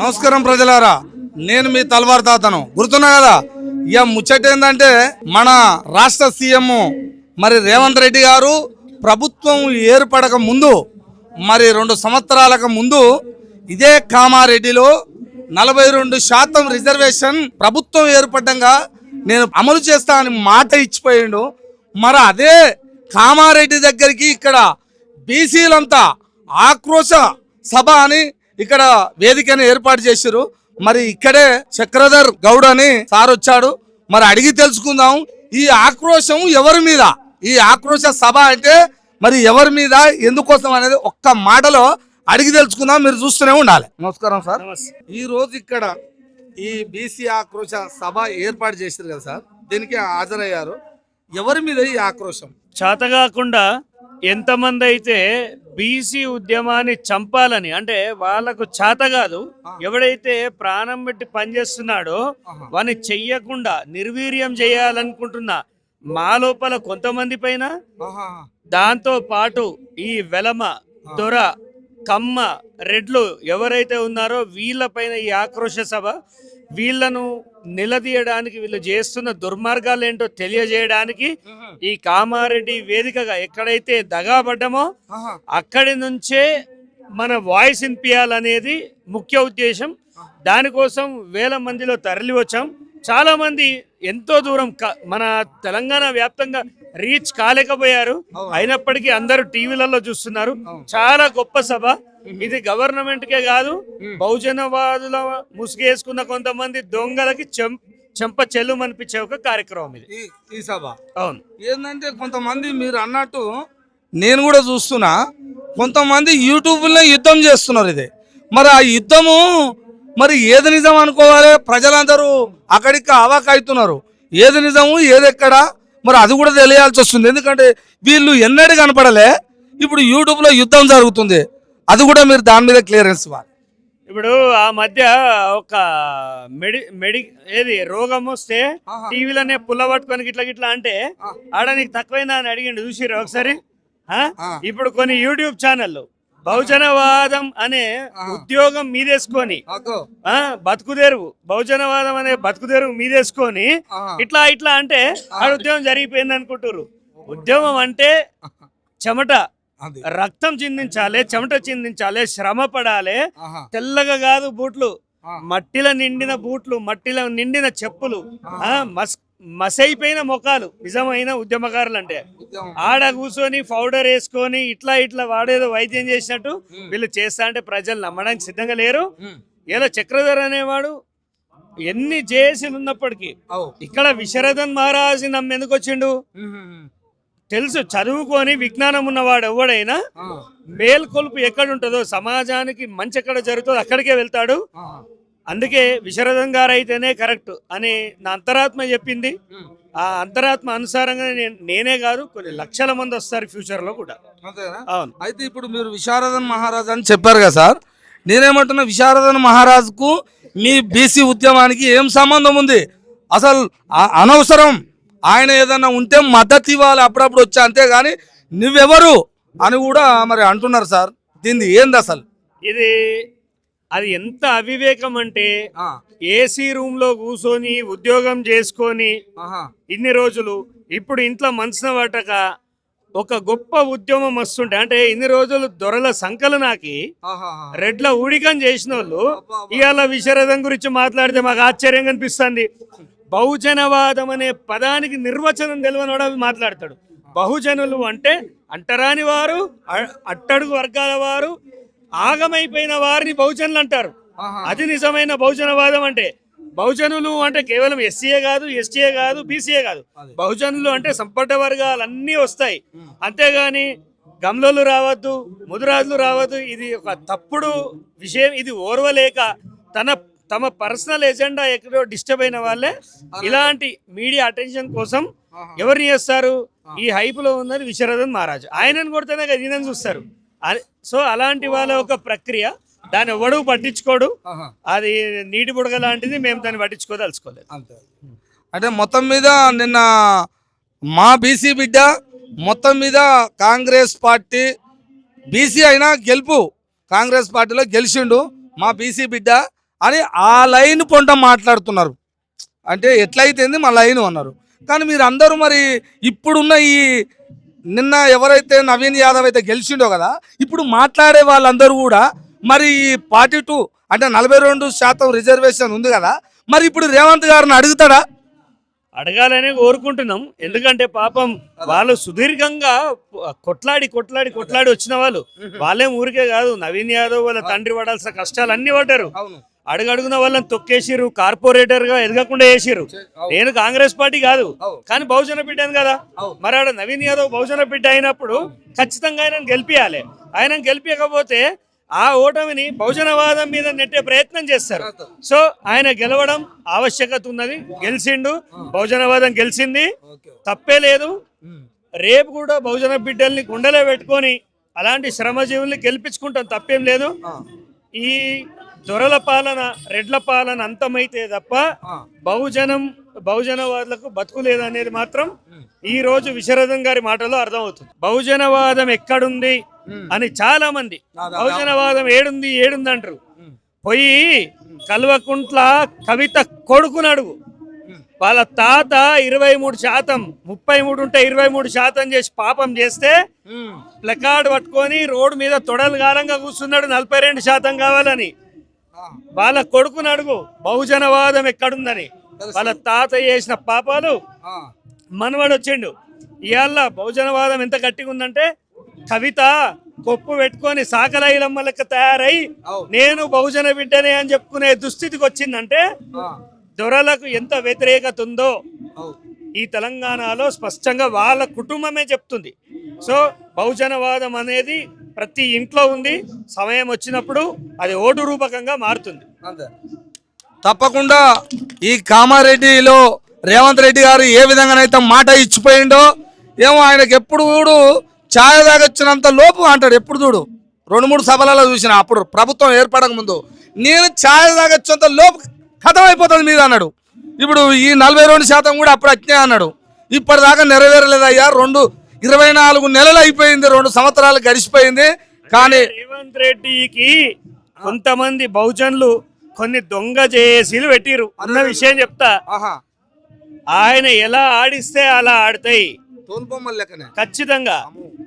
నమస్కారం ప్రజలారా. నేను మీ తలవారు తాతను. గుర్తున్నా కదా? ఇక ముచ్చట ఏంటంటే మన రాష్ట్ర సీఎం మరి రేవంత్ రెడ్డి గారు ప్రభుత్వం ఏర్పడక ముందు మరి రెండు సంవత్సరాలకు ముందు ఇదే కామారెడ్డిలో నలభై రెండు శాతం రిజర్వేషన్ ప్రభుత్వం ఏర్పడ్డంగా నేను అమలు చేస్తా అని మాట ఇచ్చిపోయిండు. మరి అదే కామారెడ్డి దగ్గరికి ఇక్కడ బీసీలంతా ఆక్రోశ సభ అని ఇక్కడ వేదికని ఏర్పాటు చేశారు మరి ఇక్కడే చక్రధర్ గౌడ్ అని సార్ వచ్చాడు. మరి అడిగి తెలుసుకుందాం ఈ ఆక్రోశం ఎవరి మీద? ఈ ఆక్రోశ సభ అంటే మరి ఎవరి మీద ఎందుకోసం అనేది ఒక్క మాటలో అడిగి తెలుసుకుందాం మీరు చూస్తూనే ఉండాలి. నమస్కారం సార్. ఈ రోజు ఇక్కడ ఈ బీసీ ఆక్రోశ సభ ఏర్పాటు చేశారు కదా సార్ దీనికి హాజరయ్యారు. ఎవరి మీద ఈ ఆక్రోశం? చేతగాకుండా ఎంతమంది అయితే బీసీ ఉద్యమాన్ని చంపాలని అంటే వాళ్ళకు చేత కాదు ఎవడైతే ప్రాణం పెట్టి పనిచేస్తున్నాడో. వాని చెయ్యకుండా నిర్వీర్యం చేయాలనుకుంటున్నా మా లోపల కొంతమంది పైన. దాంతో పాటు ఈ వెలమ దొర కమ్మ రెడ్లు ఎవరైతే ఉన్నారో వీళ్ళపైన ఈ ఆక్రోశ సభ వీళ్ళను నిలదీయడానికి వీళ్ళు చేస్తున్న దుర్మార్గాలు ఏంటో తెలియజేయడానికి ఈ కామారెడ్డి వేదికగా ఎక్కడైతే దగాపడ్డామో ఆహా. అక్కడి నుంచే మన వాయిస్ వినిపించాలనేది ముఖ్య ఉద్దేశం. దానికోసం వేల మందిలో తరలి వచ్చాం. చాలా మంది ఎంతో దూరం మన తెలంగాణ వ్యాప్తంగా రీచ్ కాలేకపోయారు. అయినప్పటికీ అందరూ టీవీలలో చూస్తున్నారు. చాలా గొప్ప సభ. ఇది గవర్నమెంట్ కే కాదు బహుజనవాదుల ముసుగేసుకున్న కొంతమంది దొంగలకి చెం చెంప చెల్లు అనిపించే ఒక కార్యక్రమం ఇది. ఈ సభ. అవును. ఏంటంటే కొంతమంది మీరు అన్నట్టు నేను కూడా చూస్తున్నా కొంతమంది యూట్యూబ్లో యుద్ధం చేస్తున్నారు ఇది. మరి ఆ యుద్ధము మరి ఏది నిజం అనుకోవాలి? ప్రజలందరూ అక్కడికి అవాక్ అవుతున్నారు ఏది నిజము ఏది ఎక్కడ? మరి అది కూడా తెలియాల్సి వస్తుంది. ఎందుకంటే వీళ్ళు ఎన్నడూ కనపడలే. ఇప్పుడు యూట్యూబ్లో యుద్ధం జరుగుతుంది. అది కూడా మీరు దాని మీద క్లియరెన్స్ ఇవ్వాలి. ఇప్పుడు ఆ మధ్య ఒక మెడి మెడి ఏది రోగం వస్తే. టీవీలోనే పుల్ల పట్టుకొని గిట్లా గిట్లా అంటే ఆడ నీకు తక్కువైందా అని అడిగిండు చూసిరు ఒకసారి. ఇప్పుడు కొన్ని యూట్యూబ్ ఛానళ్ళు బహుజనవాదం అనే ఉద్యోగం మీదేసుకొని ఆ బతుకుదేరువు బహుజనవాదం అనే బతుకుదేరువు మీదేసుకొని. ఇట్లా ఇట్లా అంటే ఆ ఉద్యోగం జరిగిపోయింది అనుకుంటారు ఉద్యమం అంటే చెమట రక్తం చిందించాలి చెమట చిందించాలి శ్రమ పడాలి. తెల్లగా కాదు బూట్లు. మట్టిలో నిండిన బూట్లు మట్టిలో నిండిన చెప్పులు. మస్ మసైపోయిన ముఖాలు. నిజమైన ఉద్యమకారులు అంటే. ఆడ కూర్చొని పౌడర్ వేసుకొని ఇట్లా ఇట్లా వాడేదో వైద్యం చేసినట్టు వీళ్ళు చేస్తా అంటే ప్రజలు నమ్మడానికి సిద్ధంగా లేరు. ఏదో చక్రధర్ అనేవాడు ఎన్ని చేసి ఉన్నప్పటికీ. ఇక్కడ విశరథన్ మహారాజు నమ్మ ఎందుకు వచ్చిండు? తెలుసు చదువుకొని విజ్ఞానం ఉన్నవాడు ఎవడైనా. మేల్కొలుపు ఎక్కడ ఉంటుందో సమాజానికి మంచి ఎక్కడ జరుగుతుందో అక్కడికే వెళ్తాడు. అందుకే విశరథన్ గారు అయితేనే కరెక్ట్ అని నా అంతరాత్మ చెప్పింది. ఆ అంతరాత్మ అనుసారంగా నేను కాదు కొన్ని లక్షల మంది వస్తారు ఫ్యూచర్లో కూడా అవును. అయితే ఇప్పుడు మీరు విశారదన్ మహారాజ్ అని చెప్పారు కదా సార్ నేనేమంటున్నా విశారదన్ మహారాజ్కు మీ బీసీ ఉద్యమానికి ఏం సంబంధం ఉంది? అసలు అనవసరం. ఆయన ఏదన్నా ఉంటే మద్దతు ఇవ్వాలి అప్పుడప్పుడు వచ్చి అంతేగాని నువ్వెవరు అని కూడా మరి అంటున్నారు సార్. దీన్ని ఏంది అసలు? ఇది అది ఎంత అవివేకం అంటే ఏసీ రూమ్లో కూర్చొని ఉద్యోగం చేసుకొని ఇన్ని రోజులు ఇప్పుడు ఇంట్లో మనసున పట్టక ఒక గొప్ప ఉద్యమం వస్తుంటే అంటే ఇన్ని రోజులు దొరల సంకలు నాకి ఆహా, ఆహా. రెడ్ల ఊడికం చేసిన వాళ్ళు ఇవాళ విశరథం గురించి మాట్లాడితే మాకు ఆశ్చర్యంగా అనిపిస్తుంది. బహుజనవాదం అనే పదానికి నిర్వచనం తెలియనివాడు అవి మాట్లాడతాడు. బహుజనులు అంటే అంటరాని వారు అట్టడుగు వర్గాల వారు ఆగమైపోయిన వారిని బహుజనులు అంటారు. అది నిజమైన బహుజనవాదం అంటే బహుజనులు అంటే కేవలం ఎస్సీఏ కాదు ఎస్టీఏ కాదు బీసీఏ కాదు. బహుజనులు అంటే సంపన్న వర్గాలు అన్నీ వస్తాయి అంతేగాని గమ్లోలు రావద్దు ముదురాజులు రావద్దు ఇది ఒక తప్పుడు విషయం ఇది ఓర్వలేక తన తమ పర్సనల్ ఎజెండా ఎక్కడో డిస్టర్బ్ అయిన వాళ్ళే. ఇలాంటి మీడియా అటెన్షన్ కోసం ఎవరిని చేస్తారు? ఈ హైప్లో ఉన్నది విశ్వరథన్ మహారాజు. ఆయనను కొడితేనే కదా ఈయనని చూస్తారు. సో అలాంటి వాళ్ళ ఒక ప్రక్రియ దాన్ని ఎవడు పట్టించుకోడు. అది నీటి బుడగ లాంటిది మేము దాన్ని పట్టించుకోదలుచుకోలేదు. అంతే. అంటే మొత్తం మీద నిన్న మా బీసీ బిడ్డ మొత్తం మీద కాంగ్రెస్ పార్టీ బీసీ అయినా గెలుపు. కాంగ్రెస్ పార్టీలో గెలిచిండు మా బీసీ బిడ్డ. అని ఆ లైన్ పొంట మాట్లాడుతున్నారు. అంటే ఎట్లయితేంది మా లైన్ అన్నారు. కానీ మీరు అందరూ మరి ఇప్పుడున్న ఈ నిన్న ఎవరైతే నవీన్ యాదవ్ అయితే గెలిచిండో కదా ఇప్పుడు మాట్లాడే వాళ్ళందరూ కూడా మరి ఫార్టీ టూ అంటే నలభై రెండు శాతం రిజర్వేషన్ ఉంది కదా మరి ఇప్పుడు రేవంత్ గారిని అడుగుతాడా? అడగాలనే కోరుకుంటున్నాం. ఎందుకంటే పాపం వాళ్ళు సుదీర్ఘంగా కొట్లాడి కొట్లాడి కొట్లాడి వచ్చిన వాళ్ళు. వాళ్ళేం ఊరికే కాదు. నవీన్ యాదవ్ వాళ్ళ తండ్రి పడాల్సిన కష్టాలు అన్ని పడ్డారు. అవును. అడుగడుగున వాళ్ళని తొక్కేసిరు కార్పొరేటర్గా ఎదగకుండా వేసిరు నేను కాంగ్రెస్ పార్టీ కాదు. కానీ బహుజన బిడ్డను కదా. మరి ఆడ నవీన్ యాదవ్ బహుజన బిడ్డ అయినప్పుడు ఖచ్చితంగా ఆయన గెలిపియాలి. ఆయన గెలిపించకపోతే ఆ ఓటమిని బహుజనవాదం మీద నెట్టే ప్రయత్నం చేస్తారు. సో ఆయన గెలవడం ఆవశ్యకత ఉన్నది. గెలిచిండు బహుజనవాదం గెలిచింది తప్పే లేదు. రేపు కూడా బహుజన బిడ్డల్ని గుండెలో పెట్టుకొని అలాంటి శ్రమజీవుల్ని గెలిపించుకుంటాం తప్పేం లేదు. ఈ దొరల పాలన రెడ్ల పాలన అంతమైతే తప్ప బహుజనం బహుజనవాదులకు బతుకు లేదనేది మాత్రం ఈ రోజు విశ్వరథం గారి మాటలో అర్థమవుతుంది. బహుజనవాదం ఎక్కడుంది అని చాలా మంది బహుజనవాదం ఏడుంది ఏడుంది అంటారు పోయి కల్వకుంట్ల కవిత కొడుకుని అడుగు. వాళ్ళ తాత ఇరవై మూడు శాతం ముప్పై మూడు ఉంటే ఇరవై మూడు శాతం చేసి పాపం చేస్తే ప్లకార్డ్ పట్టుకొని రోడ్డు మీద తొడలు గాలంగా కూర్చున్నాడు నలభై రెండు శాతం కావాలని. వాళ్ళ కొడుకుని అడుగు. బహుజనవాదం ఎక్కడుందని. వాళ్ళ తాత చేసిన పాపాలు మనవాడు వచ్చిండు. ఇవాళ బహుజనవాదం ఎంత గట్టిగా ఉందంటే కవిత కొప్పు పెట్టుకొని సాకలైలమ్మ లెక్క తయారై నేను బహుజన బిడ్డనే అని చెప్పుకునే దుస్థితికి వచ్చిందంటే దొరలకు ఎంత వ్యతిరేకత ఉందో ఈ తెలంగాణలో స్పష్టంగా వాళ్ళ కుటుంబమే చెప్తుంది. సో బహుజనవాదం అనేది ప్రతి ఇంట్లో ఉంది సమయం వచ్చినప్పుడు అది ఓటు రూపకంగా మారుతుంది. తప్పకుండా ఈ కామారెడ్డిలో రేవంత్ రెడ్డి గారు ఏ విధంగానైతే మాట ఇచ్చిపోయిండో ఏమో ఆయనకి ఎప్పుడు చూడు ఛాయ తాగొచ్చినంత లోపు అంటాడు ఎప్పుడు చూడు. రెండు మూడు సభలలో చూసిన అప్పుడు ప్రభుత్వం ఏర్పడక ముందు. నేను ఛాయ తాగొచ్చేంత లోపు కథం అయిపోతుంది మీద అన్నాడు. ఇప్పుడు ఈ నలభై రెండు శాతం కూడా అప్పుడు అట్నే అన్నాడు. ఇప్పటిదాకా నెరవేరలేదయ్యా రెండు ఇరవై నాలుగు నెలలు అయిపోయింది రెండు సంవత్సరాలు గడిచిపోయింది. కానీ రేవంత్ రెడ్డికి కొంతమంది బహుజనులు కొన్ని దొంగ జేఏసీలు పెట్టిరు అన్న విషయం చెప్తా. ఆహా. ఆయన ఎలా ఆడిస్తే అలా ఆడతాయి. ఖచ్చితంగా.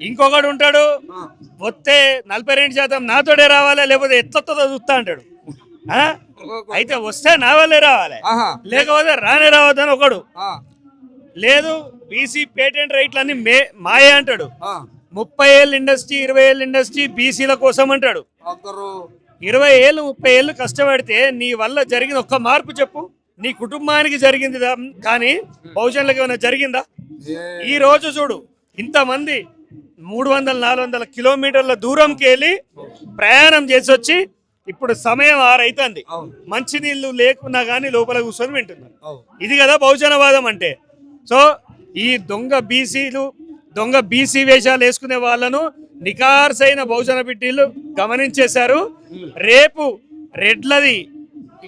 ఇంకొకడు ఉంటాడు. వస్తే నలభై రెండు శాతం నాతోడే రావాలి లేకపోతే ఎట్లతో చూస్తా అంటాడు? అయితే వస్తే నా వల్లే రావాలి. లేకపోతే రానే రావద్దని ఒకడు. లేదు బీసీ పేటెంట్ రైట్లన్నీ మే మాయే అంటాడు. ముప్పై ఏళ్ళు ఇండస్ట్రీ ఇరవై ఏళ్ళు ఇండస్ట్రీ బీసీల కోసం అంటాడు. ఇరవై ఏళ్ళు ముప్పై ఏళ్ళు కష్టపడితే నీ వల్ల జరిగిన ఒక్క మార్పు చెప్పు. నీ కుటుంబానికి జరిగింది కానీ బహుజనులకు ఏమైనా జరిగిందా? ఈ రోజు చూడు ఇంతమంది మూడు వందల నాలుగు వందల కిలోమీటర్ల దూరంకి వెళ్ళి ప్రయాణం చేసి వచ్చి ఇప్పుడు సమయం ఆరైతుంది. మంచినీళ్ళు లేకున్నా కానీ లోపల కూర్చొని వింటున్నారు. ఇది కదా బహుజనవాదం అంటే. సో ఈ దొంగ బీసీలు దొంగ బీసీ వేషాలు వేసుకునే వాళ్ళను నికార్సైన బహుజన బిడ్డీలు గమనించేశారు. రేపు రెడ్లది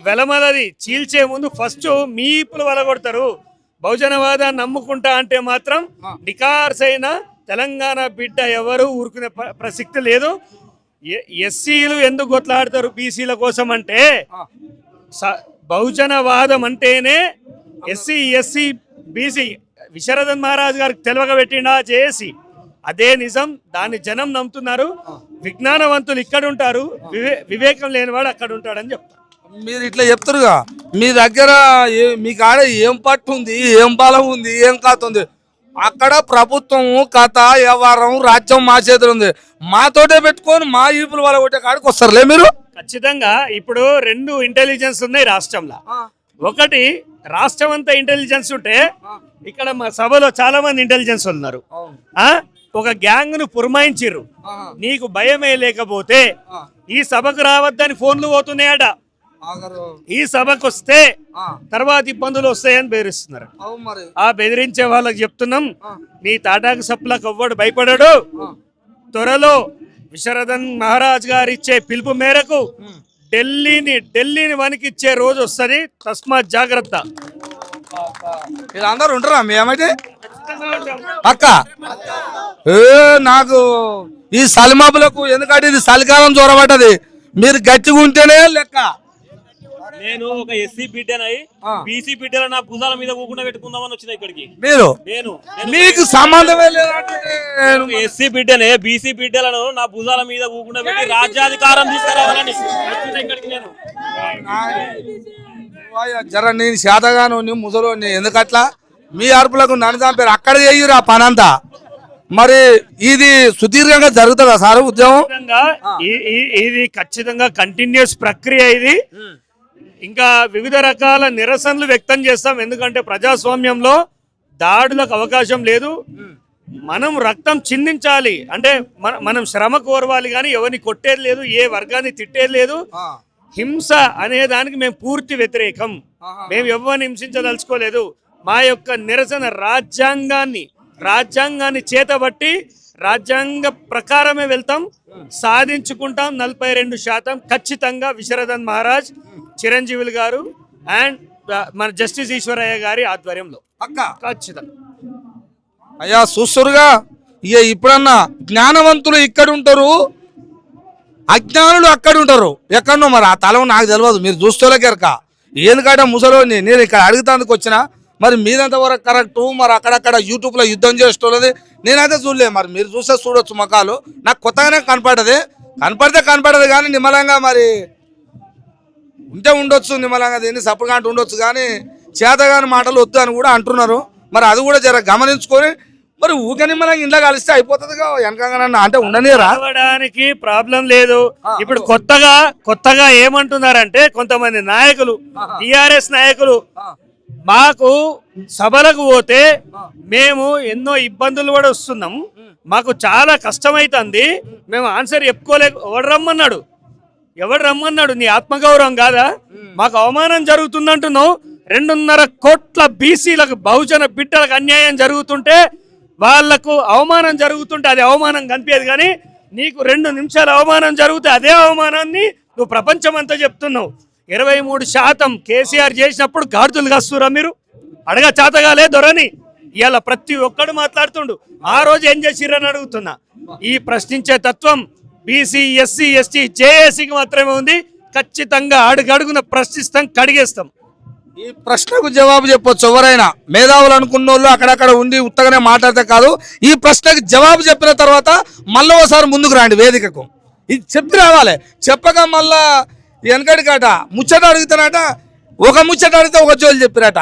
వెలమలది చీల్చే ముందు ఫస్ట్ మీపులు వలగొడతారు. బహుజనవాదాన్ని నమ్ముకుంటా అంటే మాత్రం నికార్సైన తెలంగాణ బిడ్డ ఎవరు ఊరుకునే ప్ర- ప్రసక్తి లేదు. ఎస్సీలు ఎందుకు కొట్లాడతారు బీసీల కోసం అంటే బహుజనవాదం అంటేనే ఎస్సీ ఎస్సీ బీసీ విశరథన్ మహారాజ్ గారికి తెలివక పెట్టిండా జేఏసీ. అదే నిజం దాన్ని జనం నమ్ముతున్నారు. విజ్ఞానవంతులు ఇక్కడ ఉంటారు వివే వివేకం లేనివాడు అక్కడ ఉంటాడని చెప్తారు. మీరు ఇట్లా చెప్తారుగా మీ దగ్గర మీ కాడ ఏం పట్టు ఉంది ఏం బలం ఉంది ఏం కథ ఉంది? అక్కడ ప్రభుత్వం కథ వ్యవహారం రాజ్యం మా చేతులు ఉంది. మాతోటే పెట్టుకొని మా ఈపులు వాళ్ళ కొట్టే కాడికి వస్తారులే మీరు? ఖచ్చితంగా ఇప్పుడు రెండు ఇంటెలిజెన్స్ ఉన్నాయి రాష్ట్రంలో. ఒకటి రాష్ట్రం అంతా ఇంటెలిజెన్స్ ఉంటే ఇక్కడ మా సభలో చాలా మంది ఇంటెలిజెన్స్ ఉన్నారు. ఆ? ఒక గ్యాంగ్ను పురమాయించిర్రు. నీకు భయమే లేకపోతే ఈ సభకు రావద్దని ఫోన్లు పోతున్నాయట. ఈ సభకు వస్తే తర్వాత ఇబ్బందులు వస్తాయని బెదిరిస్తున్నారు. ఆ బెదిరించే వాళ్ళకి చెప్తున్నాం నీ తాటాకు సప్పులకు ఎవ్వడు భయపడాడు. త్వరలో విశరథన్ మహారాజ్ గారు ఇచ్చే పిలుపు మేరకు ఢిల్లీని ఢిల్లీని వణికిచ్చే రోజు వస్తుంది. తస్మాత్ జాగ్రత్త. వీళ్ళందరూ ఉంటారా? మీ ఏమైతే అక్క? ఏ నాకు ఈ సలిమాపులకు ఎందుకంటే ఇది చలికాలం జ్వరపడ్డది మీరు గట్టిగా ఉంటేనే లెక్క. నేను ఒక ఎస్సీ బిడ్డనై. బీసీ బిడ్డల నా భుజాల మీద ఊకుండా పెట్టుకుందామని వచ్చిన ఇక్కడికి. మీరు? నేను. మీకు సంబంధమే నేను- ఎస్సీ బిడ్డనే బీసీ బిడ్డలను నా భుజాల మీద ఊకుండా పెట్టి రాజ్యాధికారం తీసుకురావాలని వచ్చిన ఇక్కడికి నేను. జర నేను శాతగాను ముసలోని ఎందుకట్లా? మీ అరుపులకు నన్ను చంపారు అక్కడ చెయ్యరు ఆ పనంతా. మరి ఇది సుదీర్ఘంగా జరుగుతుందా సార్ ఉద్యమం? ఇది ఖచ్చితంగా కంటిన్యూస్ ప్రక్రియ ఇది. ఇంకా వివిధ రకాల నిరసనలు వ్యక్తం చేస్తాం. ఎందుకంటే ప్రజాస్వామ్యంలో దాడులకు అవకాశం లేదు. మనం రక్తం చిందించాలి. అంటే మన- మనం శ్రమ కోరవాలి కానీ ఎవరిని కొట్టేది లేదు ఏ వర్గాన్ని తిట్టేది లేదు. హింస అనే దానికి మేము పూర్తి వ్యతిరేకం. మేము ఎవరిని హింసించదలుచుకోలేదు. మా యొక్క నిరసన రాజ్యాంగాన్ని రాజ్యాంగాన్ని చేతబట్టి రాజ్యాంగ ప్రకారమే వెళ్తాం సాధించుకుంటాం నలభై రెండు శాతం ఖచ్చితంగా విశరదన్ మహారాజ్ చిరంజీవులు గారు అండ్ మన జస్టిస్ ఈశ్వరయ్య గారి ఆధ్వర్యంలో. ఖచ్చితంగా. అయ్యా చూస్తురుగా? ఇక ఇప్పుడన్నా జ్ఞానవంతులు ఇక్కడ ఉంటారు అజ్ఞానులు అక్కడ ఉంటారు. ఎక్కడో మరి ఆ తలం నాకు తెలియదు మీరు చూస్తేలకెరక ఎందుకంటే ముసలోని నేను ఇక్కడ అడుగుతానికి వచ్చిన మరి మీదంత వరకు కరెక్ట్? మరి అక్కడక్కడ యూట్యూబ్లో యుద్ధం చేస్తున్నది నేనైతే చూడలేదు మరి మీరు చూస్తే చూడొచ్చు మకాలు నాకు కొత్తగానే కనపడదు. కనపడితే కనపడదు కానీ నిమ్మలంగా మరి ఉంటే ఉండొచ్చు నిమ్మలంగా దీన్ని సపోర్ట్గా అంటూ ఉండొచ్చు కానీ చేతగాని మాటలు వద్దు అని కూడా అంటున్నారు. మరి అది కూడా జర గమనించుకొని మరి ఊక నిమ్మలంగా ఇంట్లో కలిస్తే అయిపోతుందిగా వెనకంగా అంటే ఉండనిరా చదవడానికి ప్రాబ్లం లేదు. ఇప్పుడు కొత్తగా కొత్తగా ఏమంటున్నారంటే కొంతమంది నాయకులు టిఆర్ఎస్ నాయకులు మాకు సభలకు పోతే మేము ఎన్నో ఇబ్బందులు కూడా వస్తున్నాం. మాకు చాలా కష్టమైతుంది. మేము ఆన్సర్ చెప్పుకోలేక ఎవడు రమ్మన్నాడు? ఎవడు రమ్మన్నాడు? నీ ఆత్మగౌరవం కాదా? మాకు అవమానం జరుగుతుందంటున్నావు. రెండున్నర కోట్ల బీసీలకు బహుజన బిడ్డలకు అన్యాయం జరుగుతుంటే వాళ్ళకు అవమానం జరుగుతుంటే అది అవమానం కనిపించదు కానీ నీకు రెండు నిమిషాలు అవమానం జరిగితే అదే అవమానాన్ని నువ్వు ప్రపంచం అంతా చెప్తున్నావు. ఇరవై మూడు శాతం కేసీఆర్ చేసినప్పుడు గాడిదలు కాస్తురా మీరు? అడగ చేతగాలే దొరని ఇవాళ ప్రతి ఒక్కడు మాట్లాడుతుండు. ఆ రోజు ఏం చేసిరని అడుగుతున్నా. ఈ ప్రశ్నించే తత్వం బీసీ ఎస్సీ ఎస్టీ జేఏసీకి మాత్రమే ఉంది. ఖచ్చితంగా అడుగడుగున ప్రశ్నిస్తాం కడిగేస్తాం. ఈ ప్రశ్నకు జవాబు చెప్పొచ్చు ఎవరైనా. మేధావులు అనుకున్న వాళ్ళు అక్కడక్కడ ఉండి ఉత్తగానే మాట్లాడితే కాదు. ఈ ప్రశ్నకు జవాబు చెప్పిన తర్వాత మళ్ళీ ఒకసారి ముందుకు రాండి వేదికకు. ఇది చెప్పి రావాలి. చెప్పక మళ్ళా వెనకడికట ముచ్చట అడుగుతానట ఒక ముచ్చట అడిగితే ఒక జోలు చెప్పిరట.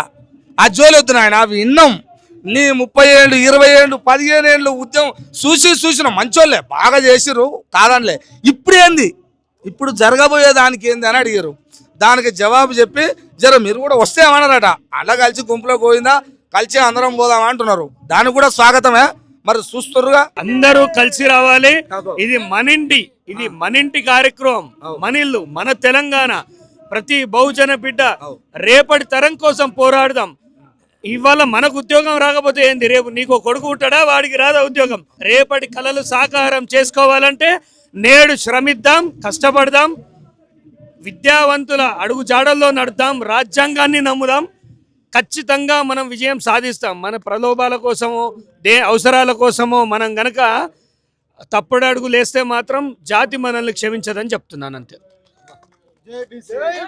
ఆ జోలు వద్దు నాయన అవి విన్నాం నీ ముప్పై ఏళ్ళు ఇరవై ఏళ్ళు పదిహేను ఏళ్ళు ఉద్యమం చూసి చూసిన మంచోళ్ళే బాగా చేసిర్రు కాదనిలే. ఇప్పుడు ఏంది ఇప్పుడు జరగబోయే దానికి ఏంది అని అడిగారు దానికి జవాబు చెప్పి జర మీరు కూడా వస్తే ఏమన్నారట? అలా కలిసి గుంపులో పోయిందా? కలిసి అందరం పోదాం అంటున్నారు. దానికి కూడా స్వాగతమే. మరి చూస్తుర్రుగా? అందరూ కలిసి రావాలి. ఇది మనింటి ఇది మనింటి కార్యక్రమం. మనిల్లు మన తెలంగాణ. ప్రతి బహుజన బిడ్డ రేపటి తరం కోసం పోరాడదాం. ఇవాళ మనకు ఉద్యోగం రాకపోతే ఏంది? రేపు నీకు కొడుకు ఉంటాడా? వాడికి రాదా ఉద్యోగం? రేపటి కళలు సాకారం చేసుకోవాలంటే నేడు శ్రమిద్దాం కష్టపడదాం. విద్యావంతుల అడుగు జాడల్లో నడుద్దాం రాజ్యాంగాన్ని నమ్ముదాం. ఖచ్చితంగా మనం విజయం సాధిస్తాం. మన ప్రలోభాల కోసమో దే అవసరాల కోసమో మనం గనక తప్పుడు అడుగు లేస్తే మాత్రం జాతి మనల్ని క్షమించదని చెప్తున్నాను అంతే.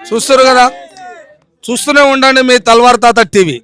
చూస్తారు కదా? చూస్తూనే ఉండండి మీ తల్వార్ తాత టీవీ.